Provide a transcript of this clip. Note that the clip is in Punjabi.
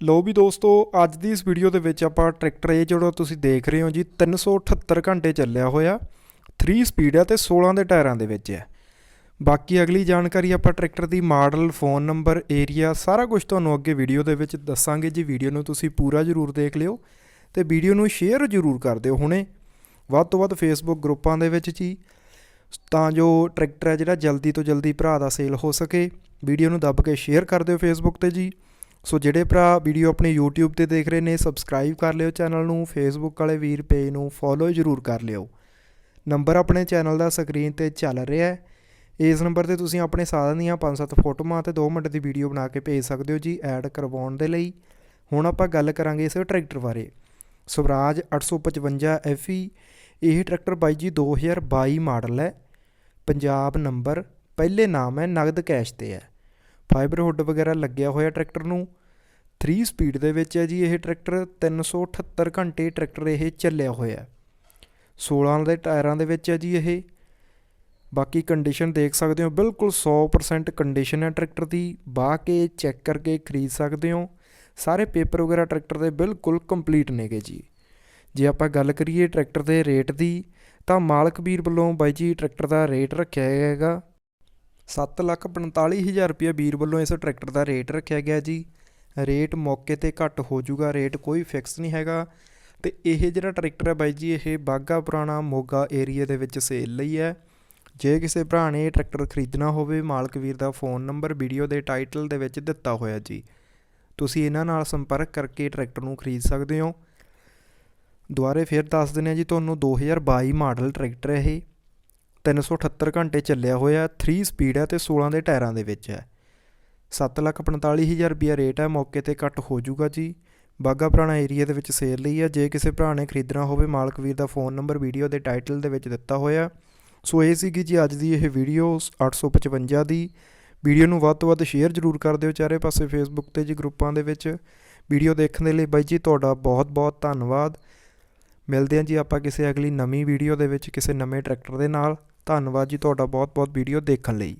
ਲੋ ਵੀ ਦੋਸਤੋ, ਅੱਜ ਦੀ ਇਸ ਵੀਡੀਓ ਦੇ ਵਿੱਚ ਆਪਾਂ ਟਰੈਕਟਰ ਇਹ ਜਿਹੜਾ ਤੁਸੀਂ ਦੇਖ ਰਹੇ ਹੋ ਜੀ 378 ਘੰਟੇ ਚੱਲਿਆ ਹੋਇਆ। 3 ਸਪੀਡ ਹੈ ਤੇ 16 ਦੇ ਟਾਇਰਾਂ ਦੇ ਵਿੱਚ ਹੈ। ਬਾਕੀ ਅਗਲੀ ਜਾਣਕਾਰੀ ਆਪਾਂ ਟਰੈਕਟਰ ਦੀ ਮਾਡਲ, ਫੋਨ ਨੰਬਰ, ਏਰੀਆ, ਸਾਰਾ ਕੁਝ ਤੁਹਾਨੂੰ ਅੱਗੇ ਵੀਡੀਓ ਦੇ ਵਿੱਚ ਦੱਸਾਂਗੇ ਜੀ। ਵੀਡੀਓ ਨੂੰ ਤੁਸੀਂ ਪੂਰਾ ਜ਼ਰੂਰ ਦੇਖ ਲਿਓ ਤੇ ਵੀਡੀਓ ਨੂੰ ਸ਼ੇਅਰ ਜ਼ਰੂਰ ਕਰ ਦਿਓ ਹੁਣੇ। ਵੱਧ ਤੋਂ ਵੱਧ ਫੇਸਬੁੱਕ ਗਰੁੱਪਾਂ ਦੇ ਵਿੱਚ ਜੀ, ਤਾਂ ਜੋ ਟਰੈਕਟਰ ਹੈ ਜਿਹੜਾ ਜਲਦੀ ਤੋਂ ਜਲਦੀ ਭਰਾ ਦਾ ਸੇਲ ਹੋ ਸਕੇ। ਵੀਡੀਓ ਨੂੰ ਦੱਬ ਕੇ ਸ਼ੇਅਰ ਕਰ ਦਿਓ ਫੇਸਬੁੱਕ ਤੇ ਜੀ। ਸੋ ਜਿਹੜੇ ਭਰਾ ਵੀਡੀਓ ਆਪਣੇ YouTube ਤੇ ਦੇਖ ਰਹੇ ਨੇ ਸਬਸਕ੍ਰਾਈਬ ਕਰ ਲਿਓ ਚੈਨਲ ਨੂੰ ਫੇਸਬੁੱਕ ਵਾਲੇ ਵੀਰ ਪੇਜ ਨੂੰ ਫੋਲੋ ਜ਼ਰੂਰ ਕਰ ਲਿਓ। ਨੰਬਰ ਆਪਣੇ ਚੈਨਲ ਦਾ ਸਕਰੀਨ ਤੇ ਚੱਲ ਰਿਹਾ ਹੈ। ਇਸ ਨੰਬਰ ਤੇ ਤੁਸੀਂ ਆਪਣੇ ਸਾਧਨ ਦੀਆਂ 5-7 ਫੋਟੋਆਂ ਤੇ 2 ਮਿੰਟ ਦੀ ਵੀਡੀਓ ਬਣਾ ਕੇ ਭੇਜ ਸਕਦੇ ਹੋ ਜੀ ਐਡ ਕਰਵਾਉਣ ਦੇ ਲਈ। ਹੁਣ ਆਪਾਂ ਗੱਲ ਕਰਾਂਗੇ ਇਸ ਟਰੈਕਟਰ ਬਾਰੇ। ਸਵਰਾਜ 855 FE ਇਹ ਟਰੈਕਟਰ ਬਾਈ ਜੀ 2022 ਮਾਡਲ ਹੈ। ਪੰਜਾਬ ਨੰਬਰ ਪਹਿਲੇ ਨਾਮ ਹੈ ਨਗਦ ਕੈਸ਼ ਤੇ ਹੈ। ਫਾਈਬਰ ਹੁੱਡ ਵਗੈਰਾ ਲੱਗਿਆ ਹੋਇਆ ਟਰੈਕਟਰ ਨੂੰ। 3 ਸਪੀਡ ਦੇ ਵਿੱਚ ਹੈ ਜੀ, ਇਹ ਟਰੈਕਟਰ 378 ਘੰਟੇ ਟਰੈਕਟਰ ਇਹ ਚੱਲਿਆ ਹੋਇਆ ਹੈ। 16 ਦੇ ਟਾਇਰਾਂ ਦੇ ਵਿੱਚ ਹੈ ਜੀ ਇਹ। ਬਾਕੀ ਕੰਡੀਸ਼ਨ ਦੇਖ ਸਕਦੇ ਹੋ, ਬਿਲਕੁਲ 100% ਕੰਡੀਸ਼ਨ ਹੈ ਟਰੈਕਟਰ ਦੀ। ਬਾਹ ਕੇ ਚੈੱਕ ਕਰਕੇ ਖਰੀਦ ਸਕਦੇ ਹੋ। ਸਾਰੇ ਪੇਪਰ ਵਗੈਰਾ ਟਰੈਕਟਰ ਦੇ ਬਿਲਕੁਲ ਕੰਪਲੀਟ ਨੇਗੇ ਜੀ। ਜੇ ਆਪਾਂ ਗੱਲ ਕਰੀਏ ਟਰੈਕਟਰ ਦੇ ਰੇਟ ਦੀ, ਤਾਂ ਮਾਲਕ ਵੀਰ ਵੱਲੋਂ ਬਾਈ ਜੀ ਟਰੈਕਟਰ ਦਾ ਰੇਟ ਰੱਖਿਆ ਹੈਗਾ। 745000 ਰੁਪਏ ਵੀਰ ਵੱਲੋਂ ਇਸ ਟਰੈਕਟਰ ਦਾ ਰੇਟ ਰੱਖਿਆ ਗਿਆ ਜੀ। ਰੇਟ ਮੌਕੇ ਤੇ ਘੱਟ ਹੋ ਜਾਊਗਾ, ਰੇਟ ਕੋਈ ਫਿਕਸ ਨਹੀਂ ਹੈਗਾ। ਤੇ ਇਹ ਜਿਹੜਾ ਟਰੈਕਟਰ ਹੈ ਬਾਈ ਜੀ, ਇਹ ਬਾਗਾ ਪੁਰਾਣਾ ਮੋਗਾ ਏਰੀਆ ਦੇ ਵਿੱਚ ਸੇਲ ਲਈ ਹੈ। ਜੇ ਕਿਸੇ ਭਰਾ ਨੇ ਇਹ ਟਰੈਕਟਰ ਖਰੀਦਣਾ ਹੋਵੇ, ਮਾਲਕ ਵੀਰ ਦਾ ਫੋਨ ਨੰਬਰ ਵੀਡੀਓ ਦੇ ਟਾਈਟਲ ਦੇ ਵਿੱਚ ਦਿੱਤਾ ਹੋਇਆ ਜੀ। ਤੁਸੀਂ ਇਹਨਾਂ ਨਾਲ ਸੰਪਰਕ ਕਰਕੇ ਟਰੈਕਟਰ ਨੂੰ ਖਰੀਦ ਸਕਦੇ ਹੋ। ਦੁਬਾਰੇ ਫਿਰ ਦੱਸ ਦਿੰਦੇ ਹਾਂ ਜੀ, ਤੁਹਾਨੂੰ 2022 ਮਾਡਲ ਟਰੈਕਟਰ ਹੈ ਇਹ। 378 ਘੰਟੇ ਚੱਲਿਆ ਹੋਇਆ 3 ਸਪੀਡ ਹੈ ਤੇ 16 ਦੇ ਟਾਇਰਾਂ ਦੇ ਵਿੱਚ ਹੈ। 745000 ਰੁਪਿਆ ਰੇਟ ਹੈ, ਮੌਕੇ ਤੇ ਘੱਟ ਹੋ ਜਾਊਗਾ ਜੀ। ਬਾਗਾ ਪੁਰਾਣਾ ਏਰੀਆ ਦੇ ਵਿੱਚ ਸੇਲ ਲਈ ਹੈ। ਜੇ ਕਿਸੇ ਭਰਾ ਨੇ ਖਰੀਦਣਾ ਹੋਵੇ, ਮਾਲਕ ਵੀਰ ਦਾ ਫੋਨ ਨੰਬਰ ਵੀਡੀਓ ਦੇ ਟਾਈਟਲ ਦੇ ਵਿੱਚ ਦਿੱਤਾ ਹੋਇਆ ਸੋ ਇਹ ਸੀਗੀ ਜੀ ਅੱਜ ਦੀ ਇਹ ਵੀਡੀਓ 855 ਦੀ। ਵੀਡੀਓ ਨੂੰ ਵੱਧ ਤੋਂ ਵੱਧ ਸ਼ੇਅਰ ਜ਼ਰੂਰ ਕਰ ਦਿਓ ਚਾਰੇ ਪਾਸੇ ਫੇਸਬੁੱਕ ਤੇ ਜੀ ਗਰੁੱਪਾਂ ਦੇ ਵਿੱਚ। ਵੀਡੀਓ ਦੇਖਣ ਦੇ ਲਈ ਬਾਈ ਜੀ, ਤੁਹਾਡਾ ਬਹੁਤ ਬਹੁਤ ਧੰਨਵਾਦ। ਮਿਲਦੇ ਹਾਂ ਜੀ ਆਪਾਂ ਕਿਸੇ ਅਗਲੀ ਨਵੀਂ ਵੀਡੀਓ ਦੇ ਵਿੱਚ ਕਿਸੇ ਨਵੇਂ ਟਰੈਕਟਰ ਦੇ ਨਾਲ। ਧੰਨਵਾਦ ਜੀ ਤੁਹਾਡਾ ਬਹੁਤ ਬਹੁਤ ਵੀਡੀਓ ਦੇਖਣ ਲਈ।